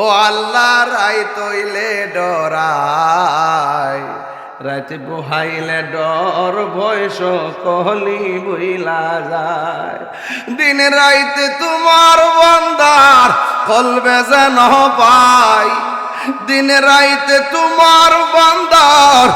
ও আল্লাহ রাই তৈলে ডরাই। রাতে বহাইলে ডর বয়স কহলি বইলা যায়। দিন রাইতে তোমার বন্দার কলবে যেন পাই। দিন রাইতে তোমার বন্দার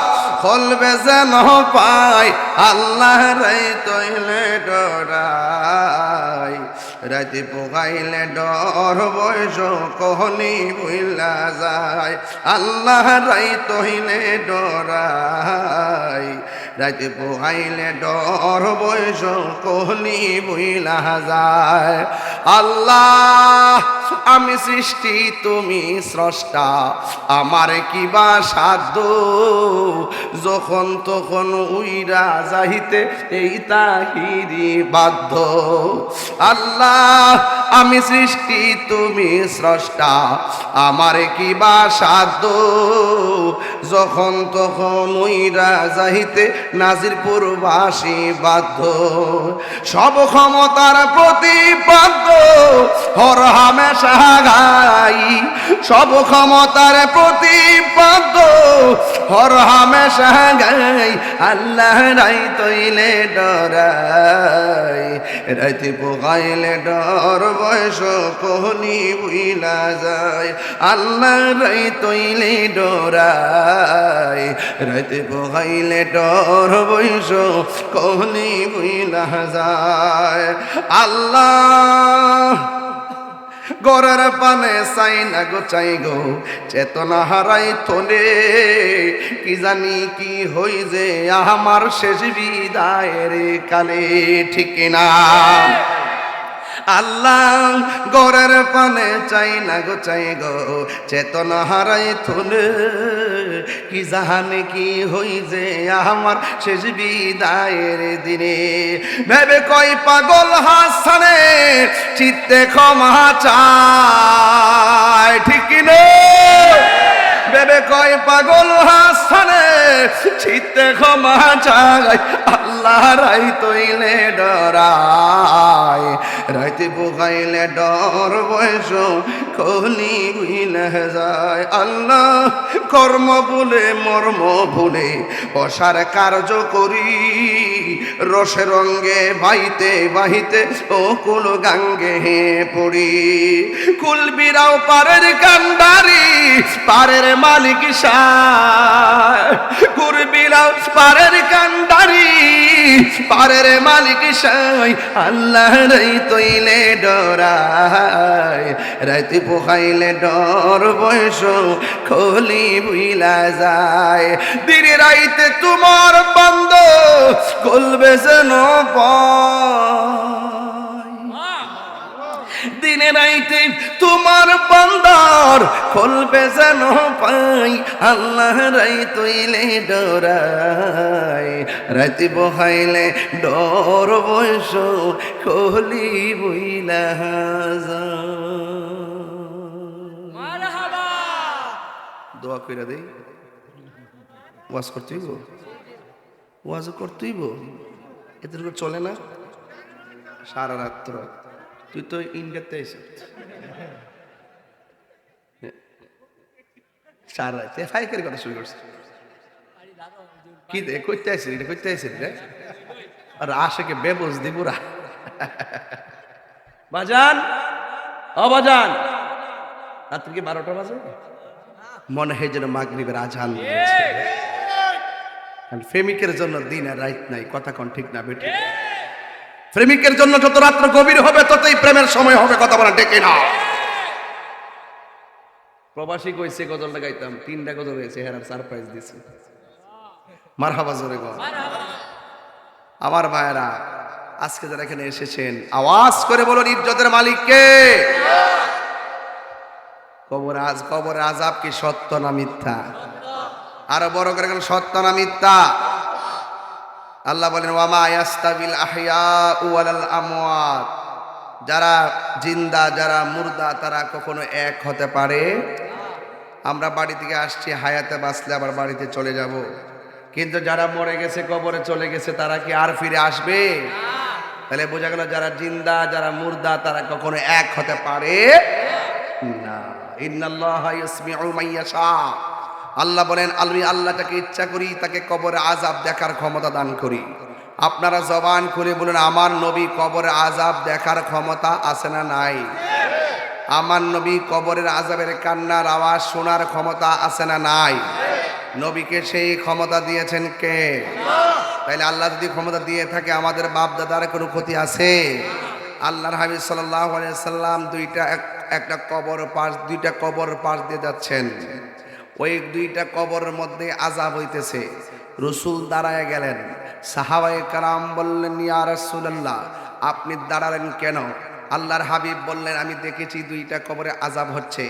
কলবে যেন পাই। আল্লাহ রাই তৈলে ডরাই। রাতে পোগাইলে ডর, বয়স কহনি বইলা যায়। আল্লাহ রাই তহিলে ডরাই। রাতে পোহাইলে ডর, বয়স কহনি বইলা যায়। আল্লাহ আমি সৃষ্টি, তুমি স্রষ্টা। আমার কিবা সাধ্য? যখন তখন উইরা যাইতে এই তাহিরি বাধ্য। আল্লাহ, আমি সৃষ্টি, তুমি স্রষ্টা। আমার কিবা সাধ্য? যখন তখন উইরা যাইতে নাজিরপুর বাসী বাধ্য। সব ক্ষমতার প্রতিপাদ্য হর হামেশা গাই সব ক্ষমতার প্রতিপাদ্য হর হামেশা গাই আল্লাহ রাই তৈলে ডরাই, রাইতে পোগাইলে ডর বয়স কোহনি বুইলা যায়, আল্লাহ রাই তৈলে ডরাই, রাইতে পোগাইলে ডর বয়স কোহনি বুইলা যায়, আল্লাহ গরের পানে চাই না গো, চাই গো, চেতনা হারাই থনে কি জানি কি হই যে আমার শেষ বিদায়ের কালে, ঠিক না? আল্লাহ গরের পানে চাই না গো, চাই গো, চেতনা হারাই থলে। কি জাহানে কি হই যে আমার শেষ বিদায়ের দিনে। ভেবে কই পাগল হাসানে, চিত্তে ক্ষমা চায় ঠিক ভেবে কয় পাগল হাসানে, চিত্তে ক্ষমা চাই, আল্লাহ রাই তৈলে ডরায়। রাইতে বোকাইলে ডর বয়স কহনি বুঝলে যায় আল্লাহ। কর্ম ভুলে, মর্ম ভুলে, অসার কার্য করি। রসে রঙ্গে, বাইতে বাহিতে ও কুল গাঙ্গে হে পড়ি। কুল বিরাও পারের কান্ডারি, পারের মালিক কুরবিলাও পারের কান্ডারি, পারের মালিক শাহ আল্লাহ রাই তৈলে ডরাই। রাতে পোহাইলে ডর বয়স খলি বুইলা যায়। দিনে রাইতে তোমার বন্ধ, কলবে যেন পায় তোমার বান্দার খোলবে যেন পাই আল্লাহ রাই তৈলে ডরাই। রাতি বহাইলে ডর বয়স খলি বইলা দোয়া কইরা দেই। ওয়াজ করতেইব ওয়াজ করতেইব এদের চলে না? সারা রাত্র। তুই তো ইন্ডিয়াতে এসে সারা রাত ফাইকের কথা শুরু করছিস কি দে করতে এটা করতে রে? আর বেবস বাজান ও বাজান। রাত্রি কি বারোটা বাজে? মনে হয় যেন মাগরিবের আজান প্রেমিকের জন্য দিন আর রাইত নাই, কথা কোন ঠিক না, বেঠিক। প্রেমিকের জন্য যত রাত্র গভীর হবে ততই প্রেমের সময় হবে কথা বলা ডেকে না প্রবাসী কইছে গজলটা গাইতাম তিনটা গজল হয়েছে হেরার সারপ্রাইজ দিছি। মারহাবা জোরে গো আমার ভাইয়েরা আজকে যারা এখানে এসেছেন আওয়াজ করে বলুন ইজ্জতের মালিককে। কবর আজ কবর আজাব কি সত্য না মিথ্যা? আরও বড় করে সত্য না মিথ্যা? আল্লাহ বলেন ওয়ামা ইয়াস্তাবিল আহইয়া ওয়ালাল আমওয়াত। যারা জিন্দা, যারা মুর্দা, তারা কখনো এক হতে পারে। আমরা বাড়ি থেকে আসছি, হায়াতে বাঁচলে আবার বাড়িতে চলে যাব। কিন্তু যারা মরে গেছে, কবরে চলে গেছে, তারা কি আর ফিরে আসবে? তাহলে বোঝা গেল, যারা জিন্দা, যারা মুর্দা, তারা কখনো এক হতে পারে না। ইন্নাল্লাহ ইয়াসমিউ মাইয়াশা আল্লাহ বলেন, আমি আল্লাহটাকে ইচ্ছা করি, তাকে কবরে আজাব দেখার ক্ষমতা দান করি। আপনারা জবান খুলে বলুন, আমার নবী কবরে আজাব দেখার ক্ষমতা আছে না নাই? আমার নবী কবরের আজাবের কান্নার আওয়াজ শোনার ক্ষমতা আছে না নাই? নবীকে সেই ক্ষমতা দিয়েছেন কে? তাইলে আল্লাহ যদি ক্ষমতা দিয়ে থাকে, আমাদের বাপ দাদার কোনো ক্ষতি আছে? আল্লাহর হাবিব সাল্লাহ সাল্লাম দুইটা এক- একটা কবর পাশ, দুইটা কবর পাশ দিয়ে যাচ্ছেন। ওই দুইটা কবরের মধ্যে আজাব হইতেছে। রসুল দাঁড়ায় গেলেন। সাহাবাই কারাম বললেন, ইয়া রাসূলুল্লাহ, আপনি দাঁড়ালেন কেন? আল্লাহর হাবিব বললেন, আমি দেখেছি দুইটা কবরে আজাব হচ্ছে।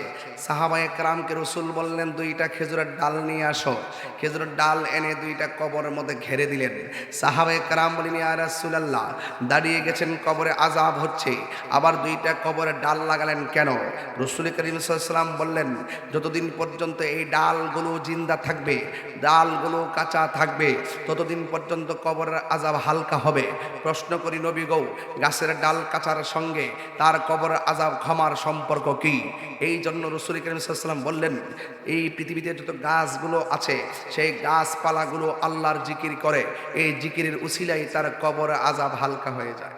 সাহাবায়ে কারামকে রসুল বললেন, দুইটা খেজুরের ডাল নিয়ে আসো। খেজুরের ডাল এনে দুইটা কবরের মধ্যে ঘেরে দিলেন। সাহাবায়ে কারাম বলেন ইয়া রাসূলুল্লাহ, দাঁড়িয়ে গেছেন কবরে আজাব হচ্ছে, আবার দুইটা কবরে ডাল লাগালেন কেন? রসুল করিম সাল্লাম বললেন, যতদিন পর্যন্ত এই ডালগুলো জিন্দা থাকবে, ডালগুলো কাঁচা থাকবে, ততদিন পর্যন্ত কবরের আজাব হালকা হবে। প্রশ্ন করি, নবী গৌ, গাছের ডাল কাঁচার সঙ্গে তার কবর আজাব ক্ষমার সম্পর্ক কি? এই জন্য রসুল করিম সাল্লাম বললেন এই পৃথিবীতে যত গাছগুলো আছে সেই গাছপালাগুলো আল্লাহর জিকির করে। এই জিকিরের উসিলাই তার কবর আজাব হালকা হয়ে যায়।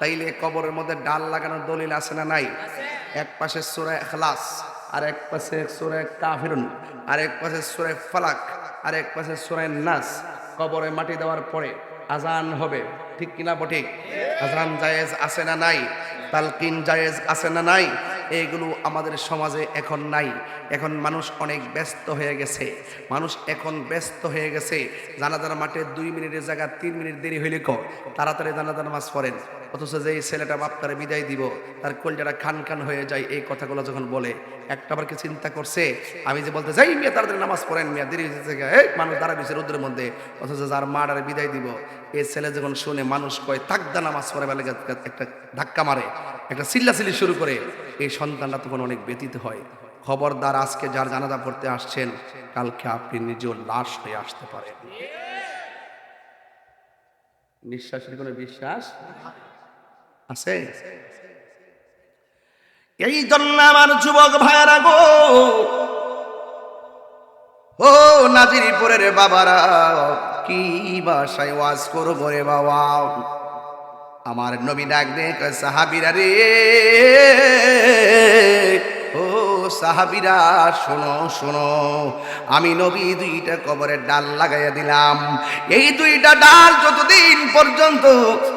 তাইলে কবরের মধ্যে ডাল লাগানোর দলিল আছে না নাই? এক পাশে সুরে খালাস আর এক পাশে সুরে কাফিরুন আর এক পাশে সুরে ফালাক আর এক পাশে সুরে নাস। কবরে মাটি দেওয়ার পরে আজান হবে। ঠিক কিনা বঠিক আজান জায়েজ আছে না নাই? তালকিন জায়েজ আছে না নাই? এইগুলো আমাদের সমাজে এখন নাই। এখন মানুষ অনেক ব্যস্ত হয়ে গেছে। মানুষ এখন ব্যস্ত হয়ে গেছে। জানাজার মাঠে দুই মিনিটের জায়গা, তিন মিনিট দেরি হইলে ক? তাড়াতাড়ি জানাজার নামাজ পড়েন। অথচ যে ছেলেটা বাপ তারে বিদায় দিব, তার কলজাটা খান খান হয়ে যায় এই কথাগুলো যখন বলে একটা আবার কি চিন্তা করছে? আমি যে বলতে যাই মিয়া, তাড়াতাড়ি নামাজ পড়েন মিয়া, দেরি হয়েছে মানুষ দাঁড়া দিয়েছে রোদ্রের মধ্যে। অথচ যার মা ডারে বিদায় দিব এই ছেলে যখন শুনে মানুষ কয় তাকদা নামাজ পড়ে বেলা একটা ধাক্কা মারে, একটা চিল্লাচিল্লি শুরু করে। এই সন্তানটা তখন অনেক ব্যতীত হয়। খবরদার আজকে যার জানাজা পড়তে আসছেন, কালকে আপনি নিজেও লাশ হয়ে আসতে পারেন। নিঃশ্বাসের কোনো বিশ্বাস আছে? এই জন্য আমার যুবক ভাইয়ারা গো, ও নাজিরিপুরের বাবারা কি বাসায় ওয়াজ করব রে বাবা? আমার নবী ডাক দে সাহাবিরা রে, ও সাহাবিরা, শোনো শোনো, আমি নবী দুইটা কবরের ডাল লাগাইয়া দিলাম। এই দুইটা ডাল যতদিন পর্যন্ত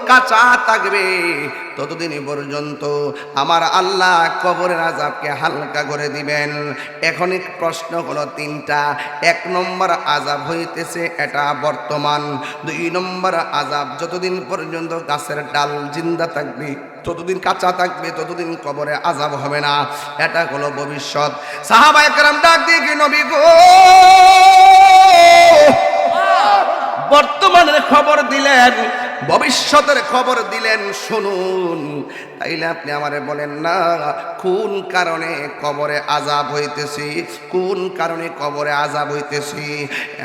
কাঁচা থাকবে ততদিন পর্যন্ত আমার আল্লাহ কবরের আজাবকে হালকা করে দিবেন। এখন প্রশ্ন হলো তিনটা। এক নম্বর আজাব হইতেছে এটা বর্তমান। দুই নম্বর আজাব যতদিন পর্যন্ত গাছের ডাল জিন্দা থাকবে, ততদিন কাঁচা থাকবে, ততদিন কবরে আজাব হবে না। এটা হলো ভবিষ্যৎ। সাহাবা একরাম ডাক দিয়ে নবী গো? বর্তমানের খবর দিলেন ভবিষ্যতের খবর দিলেন, শুনুন। তাইলে আপনি আমারে বলেন, না, কোন কারণে কবরে আজাব হইতেছি? কোন কারণে কবরে আজাব হইতেছি?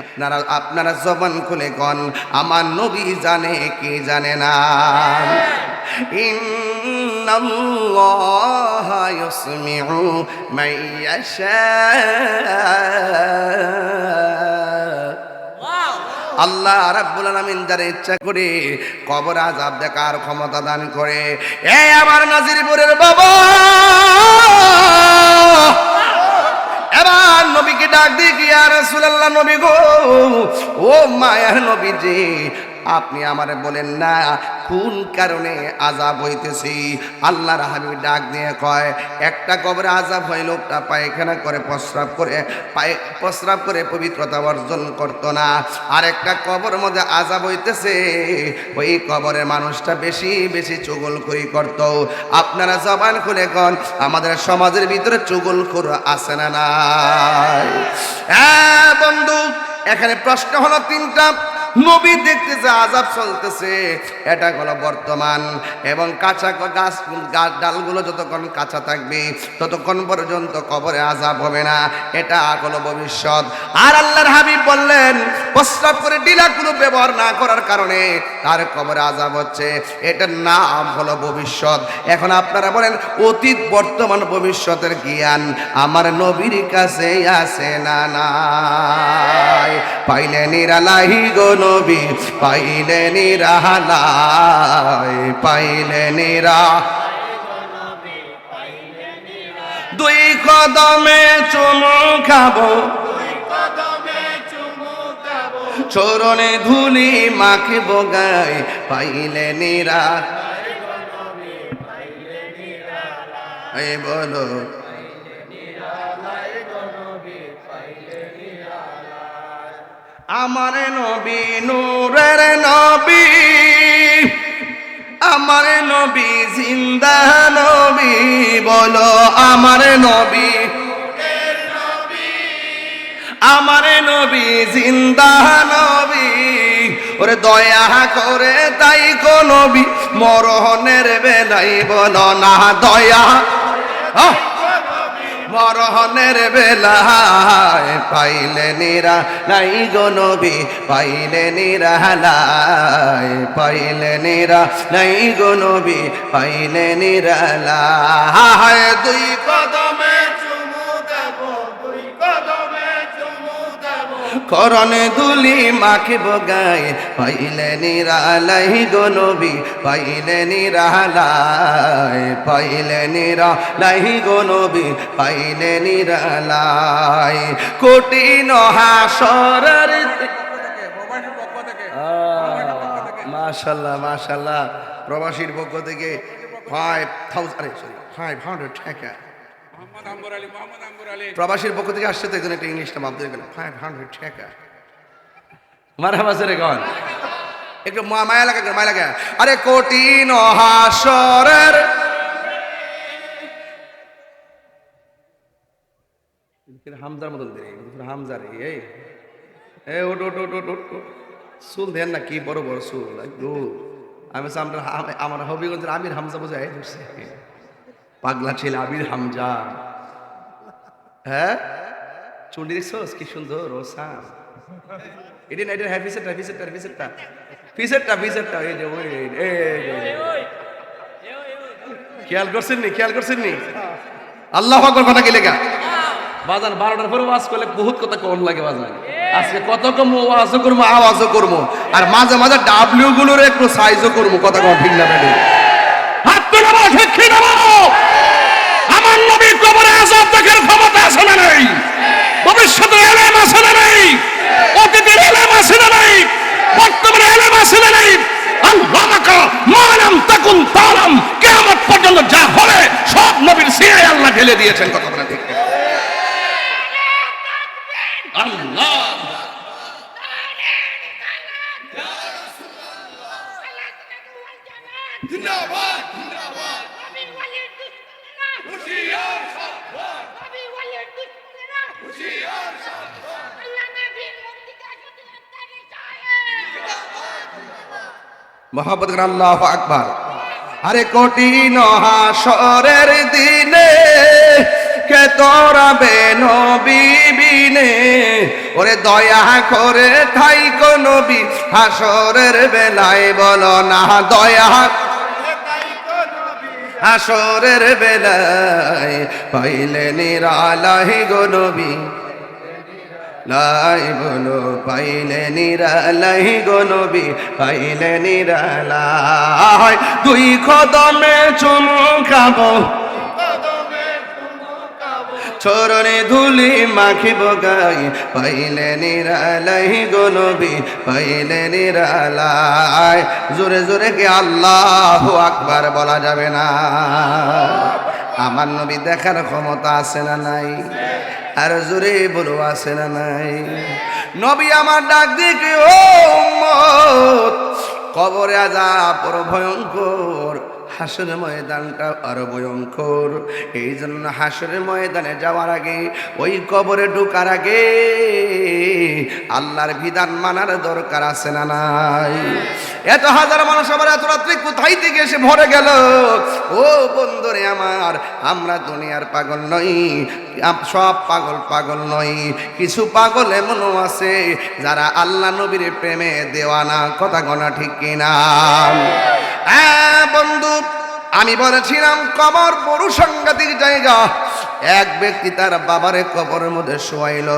আপনারা আপনারা জবান খুলে গন আমার নবী জানে, কি জানে না? ইন্নাল্লাহ ইয়াসমিউ মাইয়াশা আল্লাহ রাব্বুল আলামিন যারা ইচ্ছা করে কবর আজাব দেখার ক্ষমতা দান করে। এ আমার নাজিরপুরের বাবা। এবার নবীকে ডাক দিয়ে আর রাসূলুল্লাহ নবী গো, ও মায়ার নবীজি আপনি আমারে বলেন না কোন কারণে আজাব হইতেছি? আল্লাহর হাবিব ডাক দিয়ে কয়, একটা কবরে আজাব হয়, লোকটা পায়খানা করে, প্রস্রাব করে, পায়, প্রস্রাব করে পবিত্রতা অর্জন করতো না। আর একটা কবর মধ্যে আজাব হইতেছে, ওই কবরের মানুষটা বেশি বেশি চুগল করি করত। আপনারা জবান খুলে কন, আমাদের সমাজের ভিতরে চুগল করে আসে না বন্ধু, এখানে প্রশ্ন হলো তিনটা। নবী দেখতেছে আজাব চলতেছে, এটা হলো বর্তমান। এবং কাঁচা গাছ গাছ, ডালগুলো যতক্ষণ কাঁচা থাকবে, ততক্ষণ পর্যন্ত কবরে আজাব হবে না। এটা হলো ভবিষ্যৎ। আর আল্লাহর হাবিব বললেন, প্রস্রাব করে ডিলাগুলো ব্যবহার না করার কারণে তার কবরে আজাব হচ্ছে। এটার নাম হলো ভবিষ্যৎ। এখন আপনারা বলেন, অতীত, বর্তমান, ভবিষ্যতের জ্ঞান আমার নবীর কাছে আসে না পাইলে নিরালাহি গো নবী পাইলে নিরালাই পাইলে নিরা। দুই কদমে চুমু খাব। চরণে ধুলি মাখে বগাই পাইলে নিরা। এই বলো আমার নবী নূরের নবী, আমার নবী জিন্দা নবী, বলো আমার নবী আমার নবী জিন্দা নবী, ওরে দয়া করে তাই কো নবী মরহনের বেলাই বলো না দয়া! মরহনের বেলায় পাইলে নিরা নাই গনবি নবী, পাইলে নিরালায় পাইলে নিরা নাই গো নবী, পাইলে নিরা লাই দুই কদমে করণে দুলি মাখে বগায় পাইলে নিরালাই গো নবী পাইলে নিরালাই পাইলে নিরালাই গো নবী পাইলে নিরালাই কোটি নহাসরের মাশাল্লাহ মাশাল্লাহ প্রবাসীর পক্ষ থেকে ফাইভ থাউজেন্ড আরে সরি ফাইভ হান্ড্রেড টাকা। প্রবাসীর পক্ষ থেকে আসছে তো একজন একটা ইংলিশটা মাপ দিয়ে গেলেন ফাইভ হান্ড্রেড টাকা। মারা বাজারে কন একটু মায়া লাগা মায়া লাগা। আরে কোটি নহাসরের হামজার মতন দে হামজার এই এ ওট ওট ওট ওট ওট। চুল দেন না কি বড় বড় চুল একটু আমি আমরা হবিগঞ্জের আমির হামজা বোঝাই ধরছে পাগলা ছেলে আবির হামজা। হ্যাঁ? চুন্ডি দেখছোস কি সুন্দর ও সাম এটি না এটা হ্যাঁ ফিসেরটা ফিসেরটা ফিসেরটা ফিসেরটা ফিসেরটা এই যে, ওই। খেয়াল করছেন নি? খেয়াল করছেন নি? আল্লাহ আকবর, কথা কি লেখা? বাজান বারোটার পরে ওয়াজ করলে বহুত কথা কম লাগে বাজান আজকে কত কম, ওয়াজও করব আওয়াজও করব আর মাঝে মাঝে ডাব্লিউ গুলোর একটু সাইজও করব কথা কম ঠিক না হাত ঠিক না কবরে আজাব দেখার ক্ষমতা আছে না নেই? ভবিষ্যতে এলেম আছে না নেই? অতীতের এলেম আছে না নেই? বর্তমানে এলেম আছে না নেই? আল্লাহকে মালাম তাকুন তালাম, কিয়ামত পর্যন্ত যা হবে সব নবীর সিনে আল্লাহ ঢেলে দিয়েছেন, কথা বলে আরে কোটি নহাসরের দিনে কে তোরা বেনো? বিবিনে ওরে দয়া করে ঠাই নবী হাসরের বেলায় বলো না দয়া হাসরের বেলায় পাইলে নিরালাহি গনবী নবী। লাই বলো, পাইলে নিরালাই গনবি নবী, পাইলে নিরালাই দুই কদমে চুমু খাব। চরণে ধুলি মাখিব গাই পাইলে নিরালাই গো নবী, পাইলে নিরালাই। জোরে জোরে কি আল্লাহ আকবার বলা যাবে না। আমার নবী দেখার ক্ষমতা আছে না নাই? আর জোরে বলো আছে না নাই? নবী আমার ডাক দিকে ও কবরে আজা বড় ভয়ঙ্কর। হাসর ময়দানটা আরও ভয়ঙ্কর। এই জন্য হাসরের ময়দানে যাওয়ার আগে, ওই কবরে ঢোকার আগে আল্লাহর বিধান মানার দরকার আছে না নাই? এত হাজার মানুষ আবার এত রাত্রে কোথায় থেকে এসে ভরে গেল? ও বন্ধুরে আমার, আমরা দুনিয়ার পাগল নই সব পাগল পাগল নই। কিছু পাগল এমনও আছে যারা আল্লাহ নবীর প্রেমে দেওয়ানা কথা গনা ঠিক কিনা? হ্যাঁ বন্ধু, আমি বলেছিলাম কবর বড় সাংঘাতিক জায়গা। এক ব্যক্তি তার বাবারে কবরের মধ্যে শোয়াইল।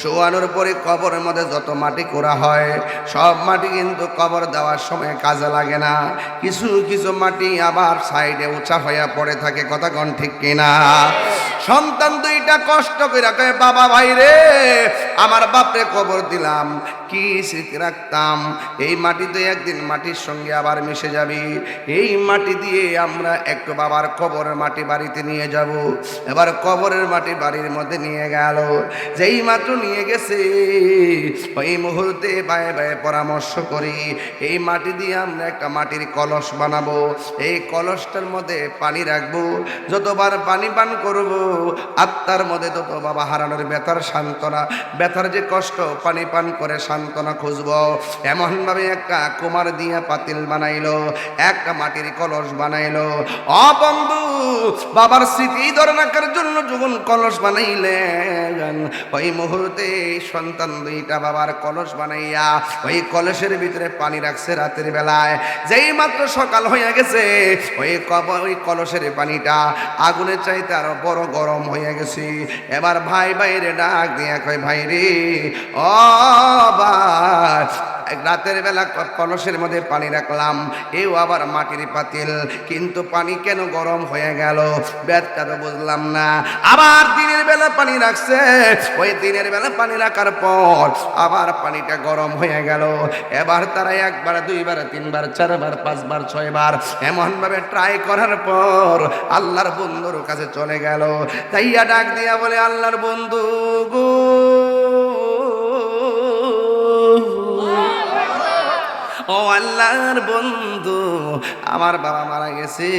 শোয়ানোর পরে কবরের মধ্যে যত মাটি করা হয়, সব মাটি কিন্তু কবর দেওয়ার সময় কাজে লাগে না। কিছু কিছু মাটি আবার সাইডে উঁচা হইয়া পড়ে থাকে, কথা কন ঠিক কিনা? সন্তান দুইটা কষ্ট করে কয়, বাবা ভাই রে, আমার বাপরে কবর দিলাম, কি স্মৃতি রাখতাম? এই মাটিতে একদিন মাটির সঙ্গে আবার মিশে যাবি। এই মাটি দিয়ে আমরা একটু বাবার কবরের মাটি বাড়িতে নিয়ে যাব। এবার কবরের মাটি বাড়ির মধ্যে নিয়ে গেল। যেই মাত্র নিয়ে গেছে, ওই মুহূর্তে বায়ে বায়ে পরামর্শ করি, এই মাটি দিয়ে আমরা একটা মাটির কলস বানাবো। এই কলসটার মধ্যে পানি রাখব। যতবার পানি পান করব আত্মার মধ্যে তত বাবা হারানোর ব্যথার সান্ত্বনা। ব্যথার যে কষ্ট, পানি পান করে সান্ত্বনা খুঁজব। এমনভাবে একটা কুমার দিয়া পাতিল বানাইলো, একটা মাটির কলস বানাইলো। অ বাবার স্মৃতি ধরে রাখার জন্য যখন কলস বানাইলেন, ওই মুহূর্তে সন্তান দুইটা বাবার কলস বানাইয়া ওই কলসের ভিতরে পানি রাখছে রাতের বেলায়। যেই মাত্র সকাল হয়ে গেছে, ওই ওই কলসের পানিটা আগুনের চাইতে আরও বড় গরম হয়ে গেছি। এবার ভাই বাইরে ডাক দিয়ে কয় ভাই রে ও ভাই রাতের বেলা কলসের মধ্যে পানি রাখলাম। এও আবার মাটির পাতিল। কিন্তু পানি কেন গরম হয়ে গেল? ব্যাটটা তো বুঝলাম না। আবার দিনের বেলা পানি রাখছে। ওই দিনের বেলা পানি রাখার পর আবার পানিটা গরম হয়ে গেল। এবার তারা একবার, দুইবার, তিনবার, চারবার, পাঁচবার, ছয়বার এমনভাবে ট্রাই করার পর আল্লাহর বন্ধুর কাছে চলে গেল। তাইয়া ডাক দিয়া বলে, আল্লাহর বন্ধু গো। ও আল্লাহর বন্ধু, আমার বাবা মারা গেছে,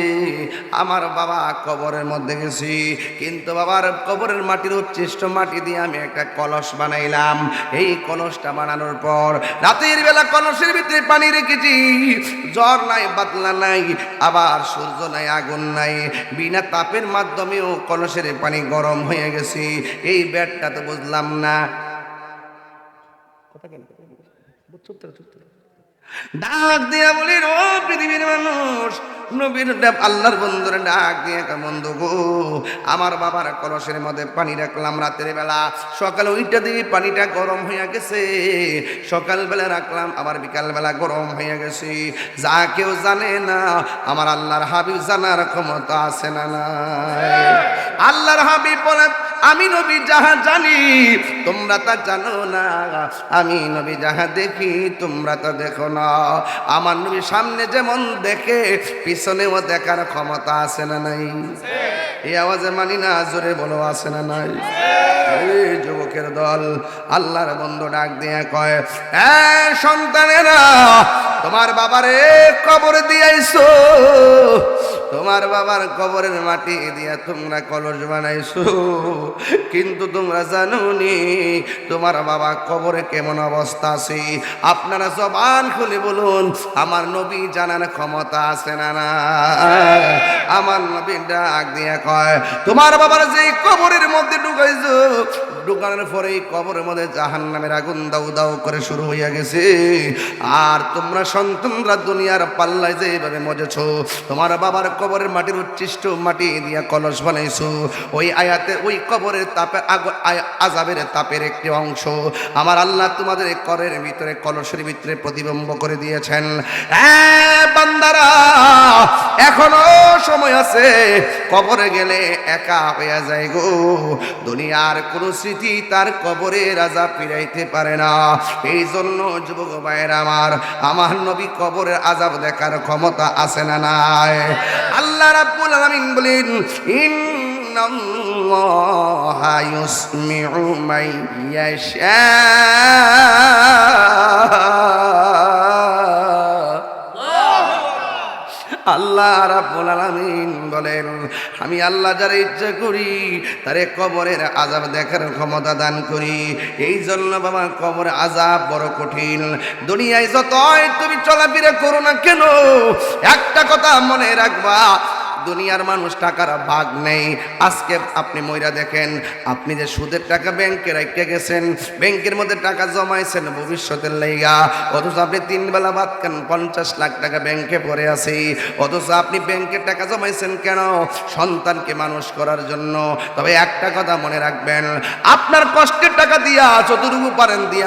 আমার বাবা কবরের মধ্যে গেছি, কিন্তু বাবার কবরের মাটির উচ্ছিষ্ট মাটি দিয়ে আমি একটা কলস বানাইলাম। এই কলসটা বানানোর পর রাতের বেলা কলসের ভিতরে পানি রেখেছি, জ্বর নাই, বাতলা নাই, আবার সূর্য নাই, আগুন নাই। বিনা তাপের মাধ্যমেও কলসের পানি গরম হয়ে গেছে। এই ব্যাটটা তো বুঝলাম না। কথা কেন? চুপ। ডাক দিয়া বলি, ও পৃথিবীর মানুষ, নবীর আল্লাহর বন্ধুরে ডাক দিয়ে বন্ধু গো, আমার বাবার কলসের মধ্যে পানি রাখলাম রাতের বেলা। সকালে ওইটা দিয়ে পানিটা গরম হয়ে গেছে। সকালবেলা রাখলাম, আবার বিকালবেলা গরম হয়ে গেছে। যা কেউ জানে না, আমার আল্লাহর হাবিব জানার ক্ষমতা আছে না নাই। আল্লাহর হাবিব বলে আমি নবী যাহা জানি, তোমরা তা জানো না। আমি নবী যাহা দেখি, তোমরা তা দেখো না। আমার নবী সামনে যেমন দেখে, পিছনেও দেখার ক্ষমতা আছে না নাই? এই আওয়াজে মানি না, জোরে বলো, আছে না নাই? যুবকের দল, আল্লাহর বন্ধু ডাক দিয়ে কয় সন্তানেরা, তোমার বাবারে কবর দিয়াইছো। তোমার বাবার কবরের মাটি দিয়া তোমরা কলস বানাইছো। কিন্তু তোমরা জানো নি তোমার বাবা কবরে কেমন অবস্থা আছে? আপনারা জবান খুলে বলুন, আমার নবী জানার ক্ষমতা আছে না না? আমার নবী ডাক দিয়া কয়, তোমার বাবার যে কবরের মধ্যে ঢুকাইছো, ঢুকানোর পরে কবরের মধ্যে জাহান নামের আগুন দাউ দাউ করে শুরু হইয়া গেছে। আর তোমরা সন্তানরা দুনিয়ার পাল্লায় যে এইভাবে মজেছ, তোমার বাবার কবরের মাটির উচ্ছিষ্ট মাটি দিয়া কলস বানাইছো, ওই আয়াতে ওই কবরের তাপে আজাবের তাপের একটি অংশ। আমার আল্লাহ তোমাদের করের ভিতরে, কলসের ভিতরে প্রতিবিম্ব করে দিয়েছেন। বান্দারা, এখনও সময় আছে, কবরে গেলে একা হইয়া যায় গো। দুনিয়ার কোন স্মৃতি তার কবরে রাজা ফিরাইতে পারে না। এই জন্য যুবক ভাইয়ের আমার আমার নবী কবরের আজাব দেখার ক্ষমতা আছে না নাই? আল্লাহ রাব্বুল আলামিন বলেন ইন্নাল্লাহা ইউসমিউ মান ইয়াশা আল্লাহ রাব্বুল আলামিন বলেন, আমি আল্লাহ যারা ইচ্ছা করি, তারে কবরের আজাব দেখার ক্ষমতা দান করি। এই জন্য বাবা, কবর আজাব বড় কঠিন। দুনিয়ায় যতই তুমি চলাফেরা করো না কেন, একটা কথা মনে রাখবা দুনিয়ার মানুষ টাকার ভাগ নেই। আজকে আপনি ময়রা দেখেন, আপনি যে সুদের টাকা ব্যাংকে রেখে গেছেন, ব্যাংকের মধ্যে টাকা জমাইছেন ভবিষ্যতের লাইগা। অথচ আপনি তিন বেলা ভাত কেন পঞ্চাশ লাখ টাকা ব্যাংকে পড়ে আছে। অথচ আপনি ব্যাংকের টাকা জমাইছেন কেন? সন্তানকে মানুষ করার জন্য। তবে একটা কথা মনে রাখবেন, আপনার কষ্টের টাকা দিয়া যতটুকু পারেন দিয়া